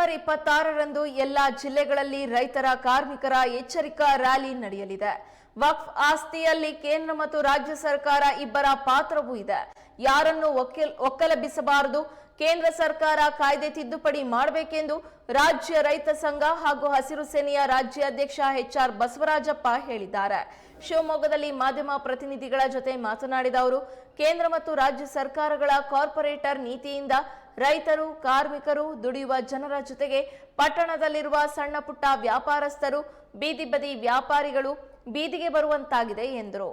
November ಇಪ್ಪತ್ತಾರರಂದು ಎಲ್ಲಾ ಜಿಲ್ಲೆಗಳಲ್ಲಿ ರೈತರ ಕಾರ್ಮಿಕರ ಎಚ್ಚರಿಕಾ ರ್ಯಾಲಿ ನಡೆಯಲಿದೆ. ವಕ್ಫ್ ಆಸ್ತಿಯಲ್ಲಿ ಕೇಂದ್ರ ಮತ್ತು ರಾಜ್ಯ ಸರ್ಕಾರ ಇಬ್ಬರ ಪಾತ್ರವೂ ಇದೆ. ಯಾರನ್ನು ಒಕ್ಕೆಲ್- ಒಕ್ಕಲಬಿಸಬಾರದು? ಕೇಂದ್ರ ಸರ್ಕಾರ ಕಾಯ್ದೆ ತಿದ್ದುಪಡಿ ಮಾಡಬೇಕೆಂದು ರಾಜ್ಯ ರೈತ ಸಂಘ ಹಾಗೂ ಹಸಿರು ಸೇನೆಯ ರಾಜ್ಯಾಧ್ಯಕ್ಷ ಎಚ್ಆರ್ ಬಸವರಾಜಪ್ಪ ಹೇಳಿದ್ದಾರೆ. ಶಿವಮೊಗ್ಗದಲ್ಲಿ ಮಾಧ್ಯಮ ಪ್ರತಿನಿಧಿಗಳ ಜೊತೆ ಮಾತನಾಡಿದ ಅವರು, ಕೇಂದ್ರ ಮತ್ತು ರಾಜ್ಯ ಸರ್ಕಾರಗಳ ಕಾರ್ಪೊರೇಟರ್ ನೀತಿಯಿಂದ ರೈತರು, ಕಾರ್ಮಿಕರು ದುಡಿಯುವ ಜನರ ಜೊತೆಗೆ ಪಟ್ಟಣದಲ್ಲಿರುವ ಸಣ್ಣ ಪುಟ್ಟ ವ್ಯಾಪಾರಸ್ಥರು, ಬೀದಿ ಬದಿ ವ್ಯಾಪಾರಿಗಳು ಬೀದಿಗೆ ಬರುವಂತಾಗಿದೆ ಎಂದರು.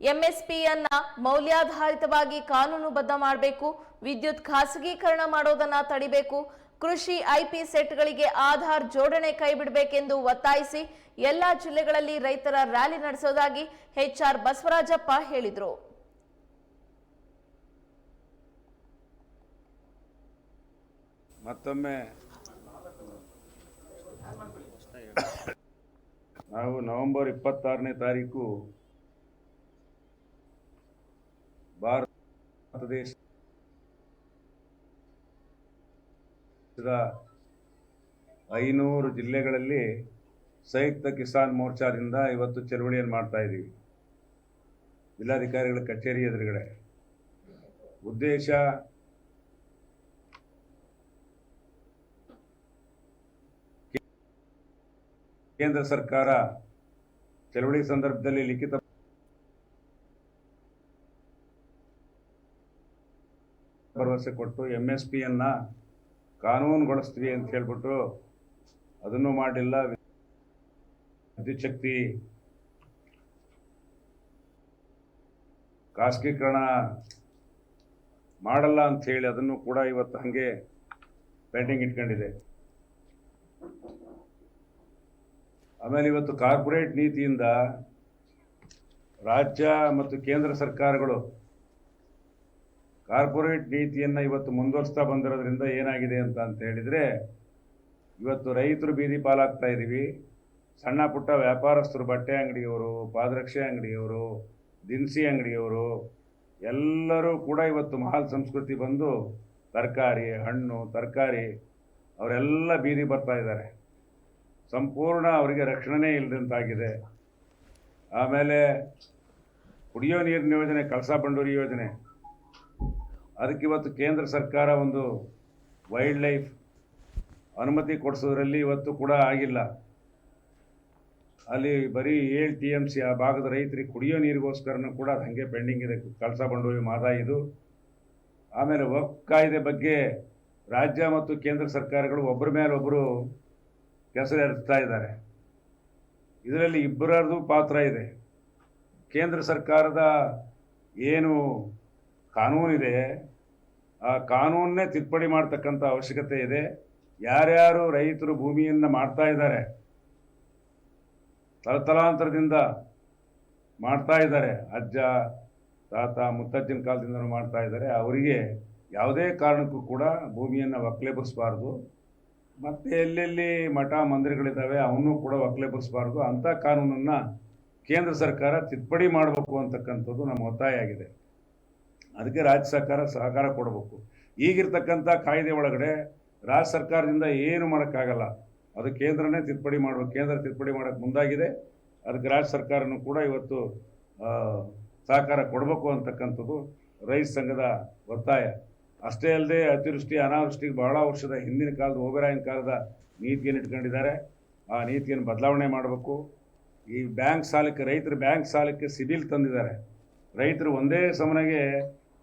ಎಂಎಸ್ಪಿಯನ್ನ ಮೌಲ್ಯಾಧಾರಿತವಾಗಿ ಕಾನೂನುಬದ್ಧ ಮಾಡಬೇಕು, ವಿದ್ಯುತ್ ಖಾಸಗೀಕರಣ ಮಾಡೋದನ್ನ ತಡಿಬೇಕು, ಕೃಷಿ ಐಪಿ ಸೆಟ್ಗಳಿಗೆ ಆಧಾರ್ ಜೋಡಣೆ ಕೈಬಿಡಬೇಕೆಂದು ಒತ್ತಾಯಿಸಿ ಎಲ್ಲಾ ಜಿಲ್ಲೆಗಳಲ್ಲಿ ರೈತರ ರ್ಯಾಲಿ ನಡೆಸೋದಾಗಿ ಎಚ್ಆರ್ ಬಸವರಾಜಪ್ಪ ಹೇಳಿದರು. ಮತ್ತೊಮ್ಮೆ ನಾವು ನವೆಂಬರ್ ಇಪ್ಪತ್ತಾರನೇ ತಾರೀಕು ಭಾರತ ದೇಶದ ಐನೂರು ಜಿಲ್ಲೆಗಳಲ್ಲಿ ಸಂಯುಕ್ತ ಕಿಸಾನ್ ಮೋರ್ಚಾದಿಂದ ಇವತ್ತು ಚಳವಳಿಯನ್ನು ಮಾಡ್ತಾ ಇದ್ದೀವಿ. ಜಿಲ್ಲಾಧಿಕಾರಿಗಳ ಕಚೇರಿ ಎದುರುಗಡೆ. ಉದ್ದೇಶ ಕೇಂದ್ರ ಸರ್ಕಾರ ಚಳವಳಿ ಸಂದರ್ಭದಲ್ಲಿ ಲಿಖಿತ ಭರವಸೆ ಕೊಟ್ಟು ಎಂ ಎಸ್ ಪಿಯನ್ನು ಕಾನೂನುಗೊಳಿಸ್ತೀವಿ ಅಂತ ಹೇಳ್ಬಿಟ್ಟು ಅದನ್ನು ಮಾಡಿಲ್ಲ. ವಿದ್ಯುಚ್ಛಕ್ತಿ ಖಾಸಗೀಕರಣ ಮಾಡಲ್ಲ ಅಂತ ಹೇಳಿ ಅದನ್ನು ಕೂಡ ಇವತ್ತು ಹಾಗೆ ಪೆಂಡಿಂಗ್ ಇಟ್ಕೊಂಡಿದೆ. ಆಮೇಲೆ ಇವತ್ತು ಕಾರ್ಪೊರೇಟ್ ನೀತಿಯಿಂದ ರಾಜ್ಯ ಮತ್ತು ಕೇಂದ್ರ ಸರ್ಕಾರಗಳು ಕಾರ್ಪೊರೇಟ್ ನೀತಿಯನ್ನು ಇವತ್ತು ಮುಂದುವರಿಸ್ತಾ ಬಂದಿರೋದ್ರಿಂದ ಏನಾಗಿದೆ ಅಂತ ಅಂತ ಹೇಳಿದರೆ, ಇವತ್ತು ರೈತರು ಬೀದಿ ಪಾಲಾಗ್ತಾ ಇದ್ದೀವಿ ಸಣ್ಣ ಪುಟ್ಟ ವ್ಯಾಪಾರಸ್ಥರು ಬಟ್ಟೆ ಅಂಗಡಿಯವರು, ಪಾದರಕ್ಷೆ ಅಂಗಡಿಯವರು, ದಿನಸಿ ಅಂಗಡಿಯವರು, ಎಲ್ಲರೂ ಕೂಡ ಇವತ್ತು ಮಹಾಲ್ ಸಂಸ್ಕೃತಿ ಬಂದು ತರಕಾರಿ, ಹಣ್ಣು, ತರಕಾರಿ ಅವರೆಲ್ಲ ಬೀದಿ ಬರ್ತಾ ಇದ್ದಾರೆ. ಸಂಪೂರ್ಣ ಅವರಿಗೆ ರಕ್ಷಣೆ ಇಲ್ಲದಂತಾಗಿದೆ ಆಮೇಲೆ ಕುಡಿಯೋ ನೀರಿನ ಯೋಜನೆ, ಕಳಸಾ ಬಂಡೂರಿ ಯೋಜನೆ. ಅದಕ್ಕೆ ಇವತ್ತು ಕೇಂದ್ರ ಸರ್ಕಾರ ಒಂದು ವೈಲ್ಡ್ ಲೈಫ್ ಅನುಮತಿ ಕೊಡಿಸೋದ್ರಲ್ಲಿ ಇವತ್ತು ಕೂಡ ಆಗಿಲ್ಲ. ಅಲ್ಲಿ ಬರೀ ಏಳು ಟಿ ಎಂ ಸಿ, ಆ ಭಾಗದ ರೈತರಿಗೆ ಕುಡಿಯೋ ನೀರಿಗೋಸ್ಕರನೂ ಕೂಡ ಅದು ಹಾಗೆ ಪೆಂಡಿಂಗ್ ಇದೆ. ಕಳಸಾ ಬಂಡೂರಿ ಮಾದ ಇದು. ಆಮೇಲೆ ವಕ್ ಕಾಯ್ದೆ ಬಗ್ಗೆ ರಾಜ್ಯ ಮತ್ತು ಕೇಂದ್ರ ಸರ್ಕಾರಗಳು ಒಬ್ಬರ ಮೇಲೆ ಒಬ್ಬರು ಕೆಸರು ಇದ್ದಾರೆ. ಇದರಲ್ಲಿ ಇಬ್ಬರದ್ದು ಪಾತ್ರ ಇದೆ. ಕೇಂದ್ರ ಸರ್ಕಾರದ ಏನು ಕಾನೂನಿದೆ, ಆ ಕಾನೂನನ್ನೇ ತಿದ್ದುಪಡಿ ಮಾಡ್ತಕ್ಕಂಥ ಅವಶ್ಯಕತೆ ಇದೆ. ಯಾರ್ಯಾರು ರೈತರು ಭೂಮಿಯನ್ನು ಮಾಡ್ತಾ ಇದ್ದಾರೆ ತಲತಲಾಂತರದಿಂದ ಮಾಡ್ತಾ ಇದ್ದಾರೆ, ಅಜ್ಜ, ತಾತ, ಮುತ್ತಜ್ಜನ ಕಾಲದಿಂದಲೂ ಮಾಡ್ತಾ ಇದ್ದಾರೆ. ಅವರಿಗೆ ಯಾವುದೇ ಕಾರಣಕ್ಕೂ ಕೂಡ ಭೂಮಿಯನ್ನು ಒಕ್ಕಲೆಬರಿಸಬಾರ್ದು ಮತ್ತು ಎಲ್ಲೆಲ್ಲಿ ಮಠ ಮಂದಿರಗಳಿದ್ದಾವೆ, ಅವನ್ನೂ ಕೂಡ ಒಕ್ಕಲೆಬರಿಸಬಾರ್ದು ಅಂಥ ಕಾನೂನನ್ನು ಕೇಂದ್ರ ಸರ್ಕಾರ ತಿದ್ದುಪಡಿ ಮಾಡಬೇಕು ಅಂತಕ್ಕಂಥದ್ದು ನಮ್ಮ ಒತ್ತಾಯ ಆಗಿದೆ. ಅದಕ್ಕೆ ರಾಜ್ಯ ಸರ್ಕಾರ ಸಹಕಾರ ಕೊಡಬೇಕು. ಈಗಿರ್ತಕ್ಕಂಥ ಕಾಯ್ದೆ ಒಳಗಡೆ ರಾಜ್ಯ ಸರ್ಕಾರದಿಂದ ಏನು ಮಾಡೋಕ್ಕಾಗಲ್ಲ. ಅದು ಕೇಂದ್ರನೇ ತಿದ್ದುಪಡಿ ಮಾಡಬೇಕು. ಕೇಂದ್ರ ತಿದ್ದುಪಡಿ ಮಾಡೋಕ್ಕೆ ಮುಂದಾಗಿದೆ. ಅದಕ್ಕೆ ರಾಜ್ಯ ಸರ್ಕಾರನೂ ಕೂಡ ಇವತ್ತು ಸಹಕಾರ ಕೊಡಬೇಕು ಅಂತಕ್ಕಂಥದ್ದು ರೈತ ಸಂಘದ ಒತ್ತಾಯ. ಅಷ್ಟೇ ಅಲ್ಲದೆ ಅತಿವೃಷ್ಟಿ, ಅನಾವೃಷ್ಟಿಗೆ ಬಹಳ ವರ್ಷದ ಹಿಂದಿನ ಕಾಲದ ಓಬೆರಾಯನ ಕಾಲದ ನೀತಿಯನ್ನು ಇಟ್ಕೊಂಡಿದ್ದಾರೆ. ಆ ನೀತಿಯನ್ನು ಬದಲಾವಣೆ ಮಾಡಬೇಕು. ಈ ಬ್ಯಾಂಕ್ ಸಾಲಕ್ಕೆ, ರೈತರು ಬ್ಯಾಂಕ್ ಸಾಲಕ್ಕೆ ಸಿಬಿಲ್ ತಂದಿದ್ದಾರೆ. ರೈತರು ಒಂದೇ ಸಮನಾಗೆ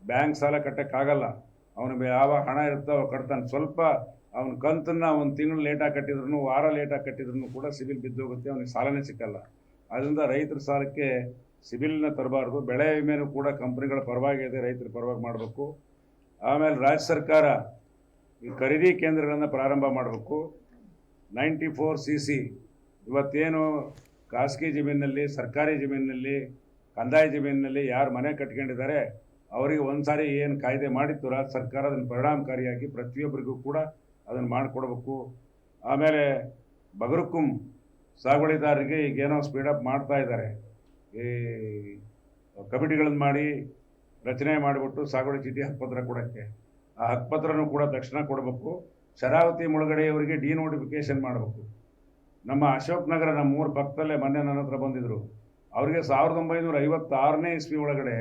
ಬ್ಯಾಂಕ್ ಸಾಲ ಕಟ್ಟೋಕ್ಕಾಗಲ್ಲ. ಅವನು ಯಾವ ಹಣ ಇರುತ್ತೋ ಅವ ಕಟ್ತಾನೆ. ಸ್ವಲ್ಪ ಅವನ ಕಂತನ್ನು ಒಂದು ತಿಂಗಳು ಲೇಟಾಗಿ ಕಟ್ಟಿದ್ರು ವಾರ ಲೇಟಾಗಿ ಕಟ್ಟಿದ್ರು ಕೂಡ ಸಿಬಿಲ್ ಬಿದ್ದೋಗುತ್ತೆ. ಅವನಿಗೆ ಸಾಲನೇ ಸಿಕ್ಕಲ್ಲ. ಅದರಿಂದ ರೈತರ ಸಾಲಕ್ಕೆ ಸಿಬಿಲ್ನ ತರಬಾರ್ದು. ಬೆಳೆ ವಿಮೆನೂ ಕೂಡ ಕಂಪ್ನಿಗಳ ಪರವಾಗಿ ಇದೆ. ರೈತರ ಪರವಾಗಿ ಮಾಡಬೇಕು. ಆಮೇಲೆ ರಾಜ್ಯ ಸರ್ಕಾರ ಈ ಖರೀದಿ ಕೇಂದ್ರಗಳನ್ನು ಪ್ರಾರಂಭ ಮಾಡಬೇಕು. ನೈಂಟಿ ಫೋರ್ ಸಿ ಸಿ ಇವತ್ತೇನು ಖಾಸಗಿ ಜಮೀನಿನಲ್ಲಿ, ಸರ್ಕಾರಿ ಜಮೀನಿನಲ್ಲಿ, ಕಂದಾಯ ಜಮೀನಿನಲ್ಲಿ ಯಾರು ಮನೆ ಕಟ್ಕೊಂಡಿದ್ದಾರೆ, ಅವರಿಗೆ ಒಂದು ಸಾರಿ ಏನು ಕಾಯ್ದೆ ಮಾಡಿತ್ತು ರಾಜ್ಯ ಸರ್ಕಾರ, ಅದನ್ನು ಪರಿಣಾಮಕಾರಿಯಾಗಿ ಪ್ರತಿಯೊಬ್ಬರಿಗೂ ಕೂಡ ಅದನ್ನು ಮಾಡಿಕೊಡ್ಬೇಕು. ಆಮೇಲೆ ಬಗರುಕುಂ ಸಾಗುವಳಿದಾರರಿಗೆ ಈಗೇನೋ ಸ್ಪೀಡಪ್ ಮಾಡ್ತಾ ಇದ್ದಾರೆ. ಈ ಕಮಿಟಿಗಳನ್ನು ಮಾಡಿ ರಚನೆ ಮಾಡಿಬಿಟ್ಟು ಸಾಗುವಳಿ ಚೀಟಿ ಹಕ್ಕುಪತ್ರ ಕೊಡೋಕ್ಕೆ. ಆ ಹಕ್ಕುಪತ್ರನೂ ಕೂಡ ತಕ್ಷಣ ಕೊಡಬೇಕು. ಶರಾವತಿ ಮುಳುಗಡೆಯವರಿಗೆ ಡಿನೋಟಿಫಿಕೇಶನ್ ಮಾಡಬೇಕು. ನಮ್ಮ ಅಶೋಕ್ ನಗರ ನಮ್ಮ ಮೂರು ಪಕ್ಕದಲ್ಲೇ ಮೊನ್ನೆ ನನ್ನ ಹತ್ರ ಬಂದಿದ್ದರು ಅವರಿಗೆ ಸಾವಿರದ ಒಂಬೈನೂರ ಐವತ್ತಾರನೇ ಇಸ್ವಿ ಒಳಗಡೆ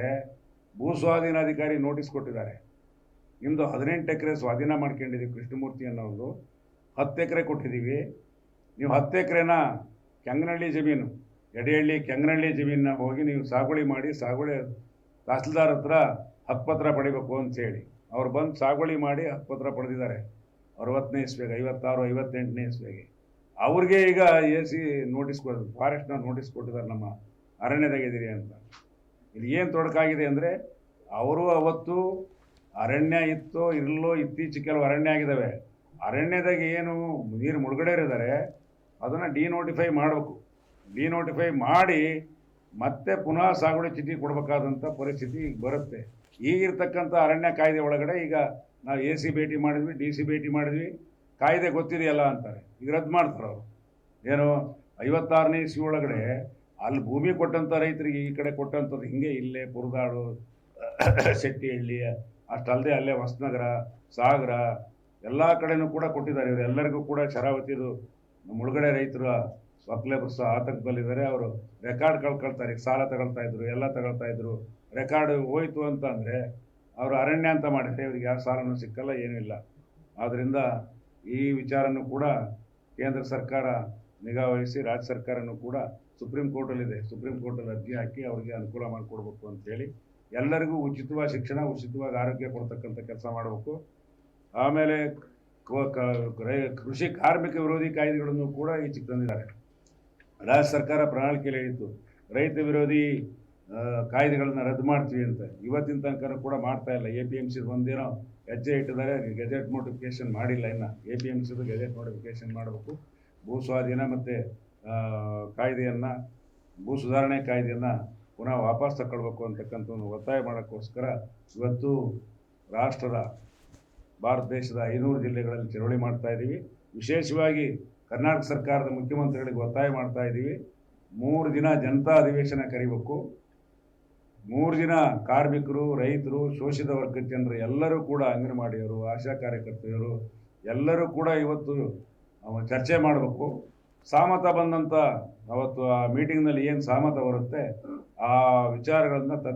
ಭೂ ಸ್ವಾಧೀನಾಧಿಕಾರಿ ನೋಟಿಸ್ ಕೊಟ್ಟಿದ್ದಾರೆ. ನಿಮ್ಮದು ಹದಿನೆಂಟು ಎಕರೆ ಸ್ವಾಧೀನ ಮಾಡ್ಕೊಂಡಿದ್ದೀವಿ ಕೃಷ್ಣಮೂರ್ತಿ ಅನ್ನೋದು. ಹತ್ತು ಎಕರೆ ಕೊಟ್ಟಿದ್ದೀವಿ. ನೀವು ಹತ್ತು ಎಕರೆನ ಕೆಂಗನಹಳ್ಳಿ ಜಮೀನು ಎಡೆಹಳ್ಳಿ ಕೆಂಗನಹಳ್ಳಿ ಜಮೀನನ್ನ ಹೋಗಿ ನೀವು ಸಾಗುವಳಿ ಮಾಡಿ, ಸಾಗುವಳಿ ತಹಸೀಲ್ದಾರ್ ಹತ್ರ ಹಕ್ಕುಪತ್ರ ಪಡಿಬೇಕು ಅಂತೇಳಿ ಅವ್ರು ಬಂದು ಸಾಗುವಳಿ ಮಾಡಿ ಹಕ್ಕುಪತ್ರ ಪಡೆದಿದ್ದಾರೆ. ಅರವತ್ತನೇ ಇಸ್ವಿಗೆ, ಐವತ್ತಾರು, ಐವತ್ತೆಂಟನೇ ಇಸ್ವಿಗೆ. ಅವ್ರಿಗೆ ಈಗ ಎ ಸಿ ನೋಟಿಸ್ ಫಾರೆಸ್ಟ್ ಫಾರೆಸ್ಟ್ನ ನೋಟಿಸ್ ಕೊಟ್ಟಿದ್ದಾರೆ ನಮ್ಮ ಅರಣ್ಯದಾಗಿದ್ದೀರಿ ಅಂತ. ಇಲ್ಲಿ ಏನು ತೊಡಕಾಗಿದೆ ಅಂದರೆ ಅವರು ಅವತ್ತು ಅರಣ್ಯ ಇತ್ತೋ ಇರಲೋ ಇತ್ತೀಚೆಗೆ ಕೆಲವು ಅರಣ್ಯ ಆಗಿದ್ದಾವೆ. ಅರಣ್ಯದಾಗ ಏನು ನೀರು ಮುಳುಗಡೆ ಇದ್ದಾರೆ ಅದನ್ನು ಡಿನೋಟಿಫೈ ಮಾಡಬೇಕು. ಡಿನೋಟಿಫೈ ಮಾಡಿ ಮತ್ತೆ ಪುನಃ ಸಾಗುವಳಿ ಚೀಟಿ ಕೊಡಬೇಕಾದಂಥ ಪರಿಸ್ಥಿತಿ ಈಗ ಬರುತ್ತೆ. ಈಗಿರ್ತಕ್ಕಂಥ ಅರಣ್ಯ ಕಾಯ್ದೆ ಒಳಗಡೆ ಈಗ ನಾವು ಎ ಸಿ ಭೇಟಿ ಮಾಡಿದ್ವಿ, ಡಿ ಸಿ ಭೇಟಿ ಮಾಡಿದ್ವಿ. ಕಾಯ್ದೆ ಗೊತ್ತಿದೆಯಲ್ಲ ಅಂತಾರೆ. ಈಗ ರದ್ದು ಮಾಡ್ತಾರೆ ಅವರು. ಏನು, ಐವತ್ತಾರನೇ ಇಸ್ವಿ ಒಳಗಡೆ ಅಲ್ಲಿ ಭೂಮಿ ಕೊಟ್ಟಂಥ ರೈತರಿಗೆ ಈ ಕಡೆ ಕೊಟ್ಟಂಥದ್ದು ಹಿಂಗೆ ಇಲ್ಲೇ ಪುರದಾಡು, ಶೆಟ್ಟಿಹಳ್ಳಿ ಅಷ್ಟಲ್ಲದೆ ಅಲ್ಲೇ ಹೊಸನಗರ, ಸಾಗರ, ಎಲ್ಲ ಕಡೆನೂ ಕೂಡ ಕೊಟ್ಟಿದ್ದಾರೆ. ಇವರೆಲ್ಲರಿಗೂ ಕೂಡ ಶರಾವತಿದು ಮುಳುಗಡೆ ರೈತರ ಒಕ್ಲೇಬರ್ಸ್ ಆತಂಕದಲ್ಲಿದ್ದಾರೆ ಅವರು ರೆಕಾರ್ಡ್ ಕಳ್ಕೊಳ್ತಾರೆ. ಈಗ ಸಾಲ ತಗೊಳ್ತಾ ಇದ್ರು, ಎಲ್ಲ ತಗೊಳ್ತಾ ಇದ್ರು. ರೆಕಾರ್ಡ್ ಹೋಯ್ತು ಅಂತ ಅಂದರೆ ಅವರು ಅರಣ್ಯ ಅಂತ ಮಾಡಿದ್ರೆ ಇವ್ರಿಗೆ ಯಾವ ಸಾಲನೂ ಸಿಕ್ಕಲ್ಲ ಏನಿಲ್ಲ ಆದ್ದರಿಂದ ಈ ವಿಚಾರನೂ ಕೂಡ ಕೇಂದ್ರ ಸರ್ಕಾರ ನಿಗಾ ವಹಿಸಿ, ರಾಜ್ಯ ಸರ್ಕಾರನೂ ಕೂಡ ಸುಪ್ರೀಂ ಕೋರ್ಟಲ್ಲಿದೆ. ಸುಪ್ರೀಂ ಕೋರ್ಟಲ್ಲಿ ಅರ್ಜಿ ಹಾಕಿ ಅವರಿಗೆ ಅನುಕೂಲ ಮಾಡಿಕೊಡ್ಬೇಕು ಅಂತೇಳಿ ಎಲ್ಲರಿಗೂ ಉಚಿತವಾಗಿ ಶಿಕ್ಷಣ, ಉಚಿತವಾಗಿ ಆರೋಗ್ಯ ಕೊಡ್ತಕ್ಕಂಥ ಕೆಲಸ ಮಾಡಬೇಕು. ಆಮೇಲೆ ಕೃಷಿ ಕಾರ್ಮಿಕ ವಿರೋಧಿ ಕಾಯ್ದೆಗಳನ್ನು ಕೂಡ ಈಚೆಗೆ ತಂದಿದ್ದಾರೆ ರಾಜ್ಯ ಸರ್ಕಾರ ಪ್ರಣಾಳಿಕೆಯಲ್ಲಿ ಹೇಳಿತ್ತು, ರೈತ ವಿರೋಧಿ ಕಾಯ್ದೆಗಳನ್ನು ರದ್ದು ಮಾಡ್ತೀವಿ ಅಂತ. ಇವತ್ತಿನ ತನಕ ಕೂಡ ಮಾಡ್ತಾ ಇಲ್ಲ. ಎ ಪಿ ಎಂ ಸಿದು ಒಂದೇನೋ ಹೆಜ್ಜೆ ಇಟ್ಟಿದ್ದಾರೆ. ಗೆಜೆಟ್ ನೋಟಿಫಿಕೇಶನ್ ಮಾಡಿಲ್ಲ ಇನ್ನು. ಎ ಪಿ ಎಂ ಸಿದು ಗೆಜೆಟ್ ನೋಟಿಫಿಕೇಶನ್ ಮಾಡಬೇಕು. ಭೂ ಸ್ವಾಧೀನ ಮತ್ತು ಕಾಯ್ದೆಯನ್ನು, ಭೂ ಸುಧಾರಣೆ ಕಾಯ್ದೆಯನ್ನು ಪುನಃ ವಾಪಸ್ ತಗೊಳ್ಬೇಕು ಅಂತಕ್ಕಂಥ ಒಂದು ಒತ್ತಾಯ ಮಾಡೋಕ್ಕೋಸ್ಕರ ಇವತ್ತು ರಾಷ್ಟ್ರದ, ಭಾರತ ದೇಶದ ಐನೂರು ಜಿಲ್ಲೆಗಳಲ್ಲಿ ಚಳವಳಿ ಮಾಡ್ತಾ ಇದ್ದೀವಿ ವಿಶೇಷವಾಗಿ ಕರ್ನಾಟಕ ಸರ್ಕಾರದ ಮುಖ್ಯಮಂತ್ರಿಗಳಿಗೆ ಒತ್ತಾಯ ಮಾಡ್ತಾ ಇದ್ದೀವಿ. ಮೂರು ದಿನ ಜನತಾ ಅಧಿವೇಶನ ಕರಿಬೇಕು. ಮೂರು ದಿನ ಕಾರ್ಮಿಕರು, ರೈತರು, ಶೋಷಿತ ವರ್ಗದ ಜನರು ಎಲ್ಲರೂ ಕೂಡ ಅಂಗನವಾಡಿಯವರು, ಆಶಾ ಕಾರ್ಯಕರ್ತೆಯರು ಎಲ್ಲರೂ ಕೂಡ ಇವತ್ತು ಚರ್ಚೆ ಮಾಡಬೇಕು. ಸಾಮತ ಬಂದಂಥ ಅವತ್ತು ಆ ಮೀಟಿಂಗ್ನಲ್ಲಿ ಏನು ಸಾಮತ ಬರುತ್ತೆ, ಆ ವಿಚಾರಗಳನ್ನು